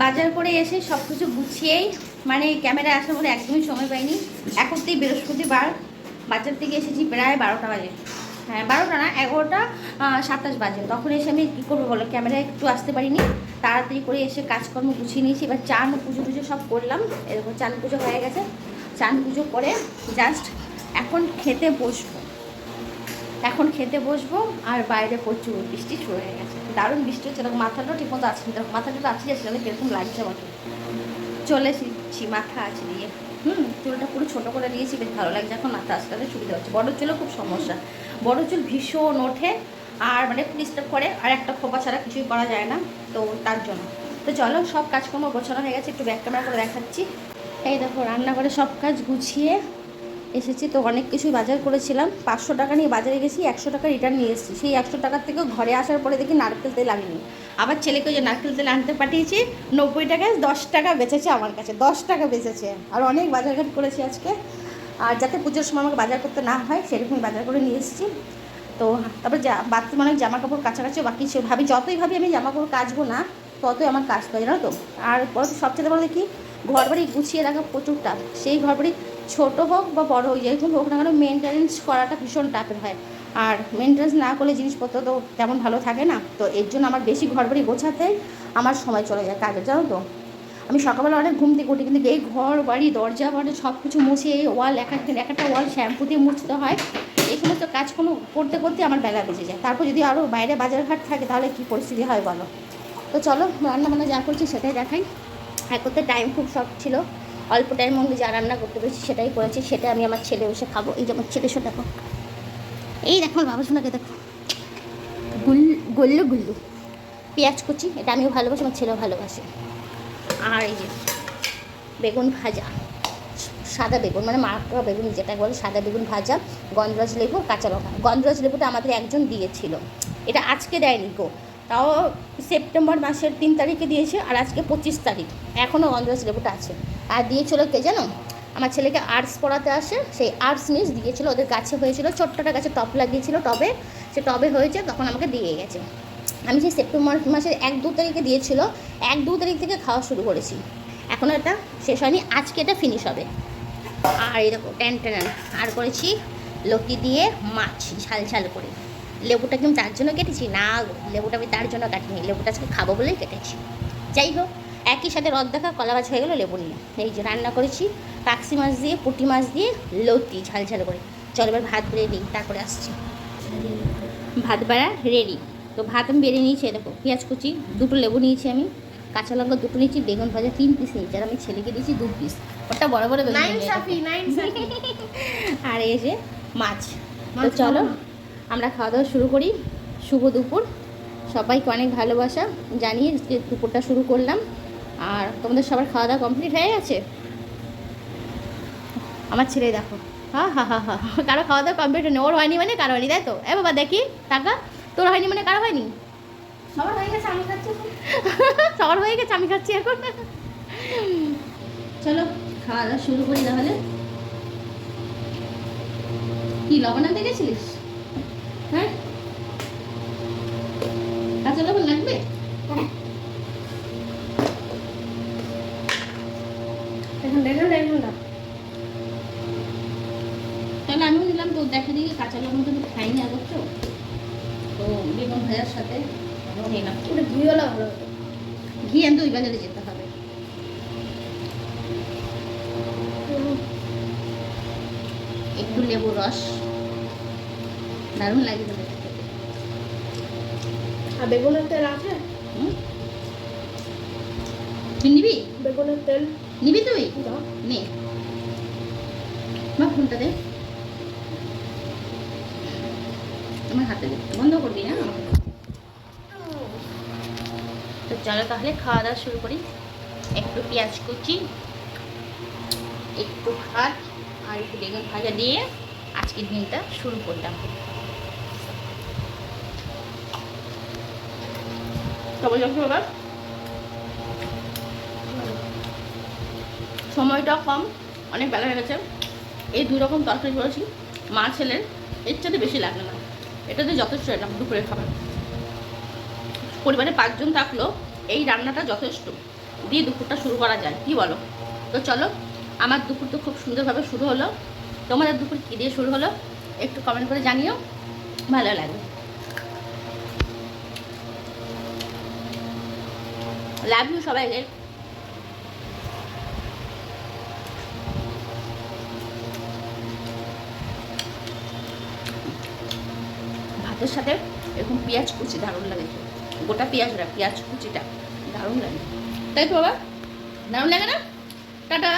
বাজার করে এসে সব কিছু গুছিয়েই মানে ক্যামেরায় আসার পরে একদমই সময় পাইনি। থেকে বৃহস্পতিবার বাজার থেকে এসেছি প্রায় বারোটা বাজে। হ্যাঁ বারোটা না, এগারোটা সাতাশ বাজে। তখন এসে আমি কী করব বলো ক্যামেরায় একটু আসতে পারিনি। তাড়াতাড়ি করে এসে কাজকর্ম গুছিয়ে নিয়েছি। এবার চান, পুজো টুজো সব করলাম। এরকম চান পুজো হয়ে গেছে। চান পুজো করে জাস্ট এখন খেতে বসবো। এখন খেতে বসবো, আর বাইরে প্রচুর বৃষ্টি শুরু হয়ে গেছে। দারুণ বৃষ্টি হচ্ছে, দেখো মাথাটাও ঠিক মতো আছে দেখো মাথাটা আছে, যাচ্ছে কীরকম লাগছে আমাকে। চলে এসেছি, মাথা আছে দিয়ে। হুম, চুলটা পুরো ছোটো করে দিয়েছি, বেশ ভালো লাগছে এখন, মাথা আসতে সুবিধা হচ্ছে। বড় চুলও খুব সমস্যা। বড় চুল ভীষণ ওঠে, আর মানে ডিস্টার্ব করে, আর একটা খোপা ছাড়া কিছুই করা যায় না, তো তার জন্য। তো চলো, সব কাজকর্ম গোছানো হয়ে গেছে, একটু ব্যাক ক্যামেরা করে দেখাচ্ছি। এই দেখো, রান্নাঘরে সব কাজ গুছিয়ে এসেছি, তো অনেক কিছুই বাজার করেছিলাম। পাঁচশো টাকা নিয়ে বাজারে গেছি, একশো টাকা রিটার্ন নিয়ে এসেছি। সেই একশো টাকার থেকেও ঘরে আসার পরে দেখি নারকেল তেল আনিনি আবার ছেলেকে যে নারকেল তেল আনতে পাঠিয়েছি, নব্বই টাকায় দশ টাকা বেঁচেছে আমার কাছে, দশ টাকা বেঁচেছে। আর অনেক বাজারঘাট করেছি আজকে। আর যাতে পুজোর সময় আমাকে বাজার করতে না হয়, সেরকমই বাজার করে নিয়ে এসেছি। তো তারপর যা বাথরুম অনেক জামা কাপড় কাছাকাছি বাকি ছিল। ভাবি, যতই ভাবি আমি জামা কাপড় কাচবো না, ততই আমার কাজ হয়, জানো তো? আর সবচেয়ে বড় দেখি ঘর বাড়ি গুছিয়ে রাখা প্রচুর টাফ সেই ঘর বাড়ি ছোটো হোক বা বড় হোক যেরকম হোক না কেন মেনটেনেন্স করাটা ভীষণ টাফের হয়। আর মেনটেনেন্স না করলে জিনিসপত্র তো তেমন ভালো থাকে না। তো এর জন্য আমার বেশি ঘর বাড়ি গোছাতে আমার সময় চলে যায়। কাজে জানো তো? আমি সকালবেলা অনেক ঘুম থেকে উঠি, কিন্তু এই ঘর বাড়ি দরজা বাড়ি সব কিছু মুছে, এই ওয়াল এক একটা এক একটা ওয়াল শ্যাম্পু দিয়ে মুছতে হয়। এই সমস্ত কাজগুলো করতে করতে আমার বেলা বেঁচে যায়। তারপর যদি আরও বাইরে বাজারঘাট থাকে, তাহলে কী পরিস্থিতি হয় বলো? তো চলো রান্না বান্না যা করছি সেটাই দেখাই। এক করতে টাইম খুব শর্ট ছিল। অল্প টাইমের মধ্যে যা রান্না করতে পেরেছি সেটাই করেছি, সেটা আমি আমার ছেলে বসে খাব। এই যে আমার ছেলে শো দেখো। এই দেখো আমার বাবা শোনাকে দেখো। গুল, গল্লু গুল্লু। পেঁয়াজ কুচি, এটা আমিও ভালোবাসি, আমার ছেলেও ভালোবাসে। আর এই যে বেগুন ভাজা, সাদা বেগুন মানে মাখা বেগুন যেটা বলে সাদা বেগুন ভাজা, গন্ধরাজ লেবু, কাঁচা লঙ্কা। গন্ধরাজ লেবুটা আমাদের একজন দিয়েছিল। এটা আজকে দেয়নি গো। তাও সেপ্টেম্বর মাসের তিন তারিখে দিয়েছে আর আজকে পঁচিশ তারিখ। এখনও গন্ধরাজ লেবুটা আছে। আর দিয়েছিল কে জানো? আমার ছেলেকে আর্টস পড়াতে আসে, সেই আর্টস মিস দিয়েছিল, ওদের গাছে হয়েছিল ছোট্টটা গাছে টপ লাগিয়েছিল টবে। সে টবে হয়েছে, তখন আমাকে দিয়ে গেছে। আমি সেই সেপ্টেম্বর মাসের এক দু তারিখে দিয়েছিল, এক দু তারিখ থেকে খাওয়া শুরু করেছি। এখনও এটা শেষ হয়নি, আজকে এটা ফিনিশ হবে। আর এরকম ট্যান ট্যান, আর করেছি লতি দিয়ে মাছ, ঝাল ঝাল করে। লেবুটা কি আমি তার জন্য কেটেছি? না লেবুটা আমি তার জন্য কাটিনি। লেবুটা আজকে খাব বলেই কেটেছি। যাই হোক একই সাথে রদ দেখা কলা গাছ হয়ে গেলো লেবু নিয়ে। এই যে রান্না করেছি কাকসি মাছ দিয়ে পুঁটি মাছ দিয়ে লতি ঝাল ঝাল করে। চল এবার ভাত বেড়ে নিই তারপরে আসছি। ভাত বাড়া রেডি তো ভাত আমি বেড়ে নিয়েছি দেখো পেঁয়াজ কুচি দুটো লেবু নিয়েছি আমি। কাঁচা লঙ্কা দুটো নিয়েছি বেগুন ভাজা তিন পিস নিয়েছি আর আমি ছেলেকে দিয়েছি দু পিস ওটা বড় বড় বেগুন আর এই যে মাছ। তো চলো। আমরা খাওয়া দাওয়া শুরু করি। শুভ দুপুর। সবাইকে অনেক ভালোবাসা। জানিয়ে যে দুপুরটা শুরু করলাম। আর তোমাদের সবার খাওয়া দাওয়া কমপ্লিট হয়ে গেছে? আমার ছেলে দেখো। হা হা হা হা কারও খাওয়া দাওয়া কমপ্লিট হয়নি। ওর হয়নি মানে কারও হয়নি তাই তো? এ বাবা দেখি। টাকা? তোর হয়নি মানে কারও হয়নি? সবার হয়ে গেছে আমি খাচ্ছি। সবার হয়ে গেছে আমি খাচ্ছি এখন। চলো খাওয়া দাওয়া শুরু করি তাহলে। কি লবণ গেছিলিস? হ্যাঁ? কাঁচা লবণ লাগবে? এখন দেখুন দেখুন না। তাহলে আমিও নিলাম তো দেখা দিকে কাঁচা লবণ তো আমি খাইনি আগত তো তো বেগুন ভাজার সাথে নিলাম। ওটা ঘিওয়ালা ভালো ঘি আনতে ওই বাজারে যেতে হবে। একটু লেবুর রস। দারুণ লাগে আর বেগুনের তেল আছে? তুই নিবি? বেগুনের তেল। নিবি তুই? নে। মা ফোনটা দে। তোমার হাতে দে। বন্ধ করবি না? তো চলো তাহলে খাওয়া দাওয়া শুরু করি। একটু পেঁয়াজ কুচি একটু ভাত আর একটু বেগুন ভাজা দিয়ে আজকের দিনটা শুরু করলাম। তবে যখন এবার। সময়টা কম, অনেক বেলা হয়ে গেছে। এই দুই রকম তরকারি করেছি। মা ছেলের, এর চাইতে বেশি লাগবে না। এটাতে যথেষ্ট, এটা দুপুরের খাবার পরিবারে পাঁচজন থাকল, এই রান্নাটা যথেষ্ট। দিয়ে দুপুরটা শুরু করা যায়, কি বলো? তো চলো, আমার দুপুর তো খুব সুন্দরভাবে শুরু হলো। তোমাদের দুপুর কী দিয়ে শুরু হলো? একটু কমেন্ট করে জানিও। ভালো লাগবে। লাভ ইউ সবাইকে ভাতের সাথে এরকম পেঁয়াজ কুচি, দারুণ লাগে গোটা পেঁয়াজটা পেঁয়াজ কুচিটা, দারুণ লাগে। তাই তো বাবা? দারুণ লাগে না? টাটা।